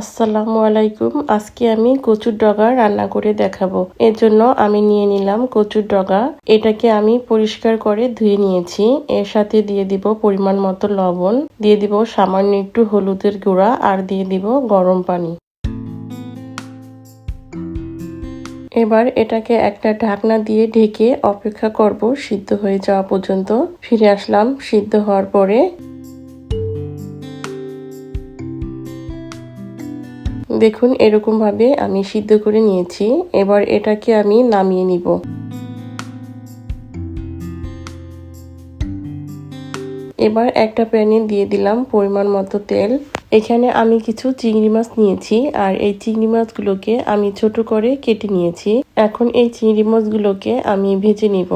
আসসালামু আলাইকুম। আজকে আমি কচুর ডগা রান্না করে দেখাবো। এর জন্য আমি নিয়ে নিলাম কচুর ডগা। এটাকে আমি পরিষ্কার করে ধুয়ে নিয়েছি। এর সাথে দিয়ে দিব পরিমাণ মতো লবণ। দিয়ে দিব সামান্য একটু হলুদের গুঁড়া আর দিয়ে দিব গরম পানি। এবার এটাকে একটা ঢাকনা দিয়ে ঢেকে অপেক্ষা করব সিদ্ধ হয়ে যাওয়া পর্যন্ত। ফিরে আসলাম সিদ্ধ হওয়ার পরে। দেখুন এরকম ভাবে আমি সিদ্ধ করে নিয়েছি। এবার এটাকে আমি নামিয়ে নিব। এবার একটা প্যানে দিয়ে দিলাম পরিমাণ মতো তেল। এখানে আমি কিছু চিংড়ি মাছ নিয়েছি আর এই চিংড়ি মাছগুলোকে আমি ছোট করে কেটে নিয়েছি। এখন এই চিংড়ি মাছগুলোকে আমি ভেজে নিব।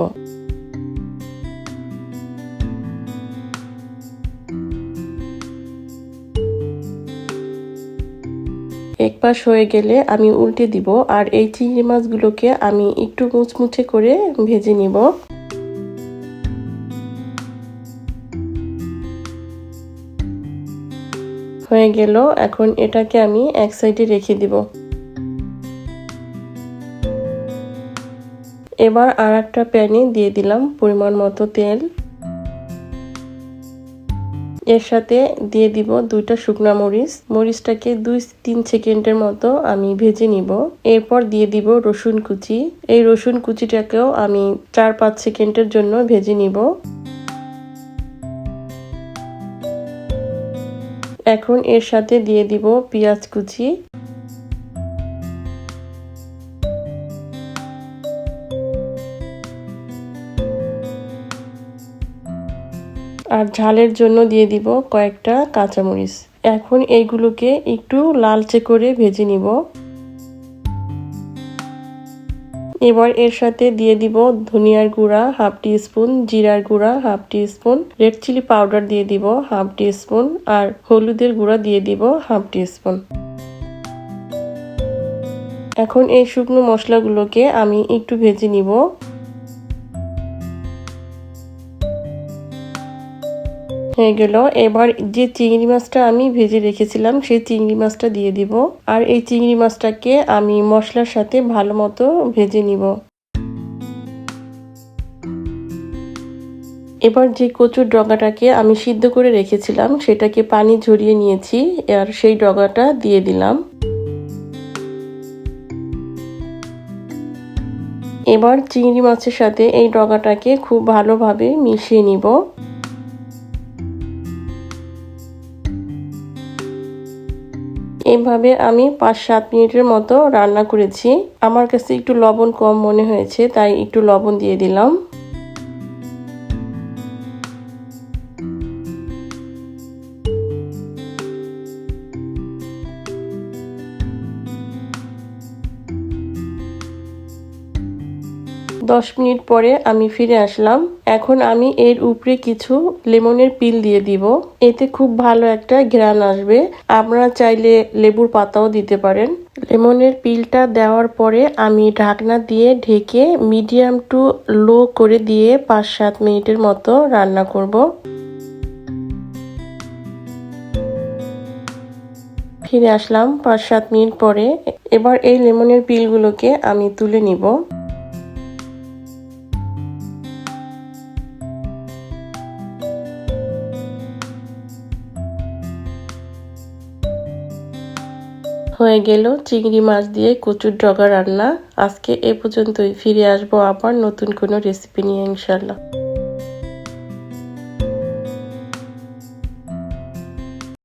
এক পাশ হয়ে গেলে আমি উল্টে দিব, আর এই চিংড়ি মাছগুলোকে আমি একটু মুচমুচে করে ভেজে নিব। হয়ে গেল, এখন এটাকে আমি এক সাইডে রেখে দিব। এবার আর একটা প্যানে দিয়ে দিলাম পরিমাণ মতো তেল। এর সাথে দিয়ে দিব দুইটা শুকনো মরিচ। মরিচটাকে দুই তিন সেকেন্ডের মতো আমি ভেজে নিব। এরপর দিয়ে দিব রসুন কুচি। এই রসুন কুচিটাকেও আমি চার পাঁচ সেকেন্ডের জন্য ভেজে নিব। এখন এর সাথে দিয়ে দিব পেঁয়াজ কুচি। আর ঝালের জন্য দিয়ে দিব কয়েকটা কাঁচামরিচ। এখন এইগুলোকে একটু লালচে করে ভেজে নিব। এবার এর সাথে দিয়ে দিব ধনিয়ার গুঁড়া হাফ টি স্পুন জিরার গুঁড়া half tea spoon red chilli powder দিয়ে দিব হাফ টি স্পুন আর হলুদের গুঁড়া দিয়ে দিব হাফ টি স্পুন এখন এই শুকনো মশলাগুলোকে আমি একটু ভেজে নিব। হয়ে গেল। এবার যে চিংড়ি মাছটা আমি ভেজে রেখেছিলাম, সেই চিংড়ি মাছটা দিয়ে দিব। আর এই চিংড়ি মাছটাকে আমি মশলার সাথে ভালো মতো ভেজে নিব। এবার যে কচুর ডগাটাকে আমি সিদ্ধ করে রেখেছিলাম, সেটাকে পানি ঝরিয়ে নিয়েছি। আর সেই ডগাটা দিয়ে দিলাম। এবার চিংড়ি মাছের সাথে এই ডগাটাকে খুব ভালোভাবে মিশিয়ে নিব। এইভাবে আমি পাঁচ সাত মিনিটের মতো রান্না করেছি। আমার কাছে একটু লবণ কম মনে হয়েছে, তাই একটু লবণ দিয়ে দিলাম। দশ মিনিট পরে আমি ফিরে আসলাম। এখন আমি এর উপরে কিছু লেমনের পিল দিয়ে দিব। এতে খুব ভালো একটা ঘ্রাণ আসবে। আপনারা চাইলে লেবুর পাতাও দিতে পারেন। লেমনের পিলটা দেওয়ার পরে আমি ঢাকনা দিয়ে ঢেকে মিডিয়াম টু লো করে দিয়ে পাঁচ সাত মিনিটের মতো রান্না করব। ফিরে আসলাম পাঁচ সাত মিনিট পরে। এবার এই লেমনের পিলগুলোকে আমি তুলে নিব। হয়ে গেল চিংড়ি মাছ দিয়ে কচুর ডগা রান্না। আজকে এ পর্যন্তই। ফিরে আসব আবার নতুন কোনো রেসিপি নিয়ে ইনশাল্লাহ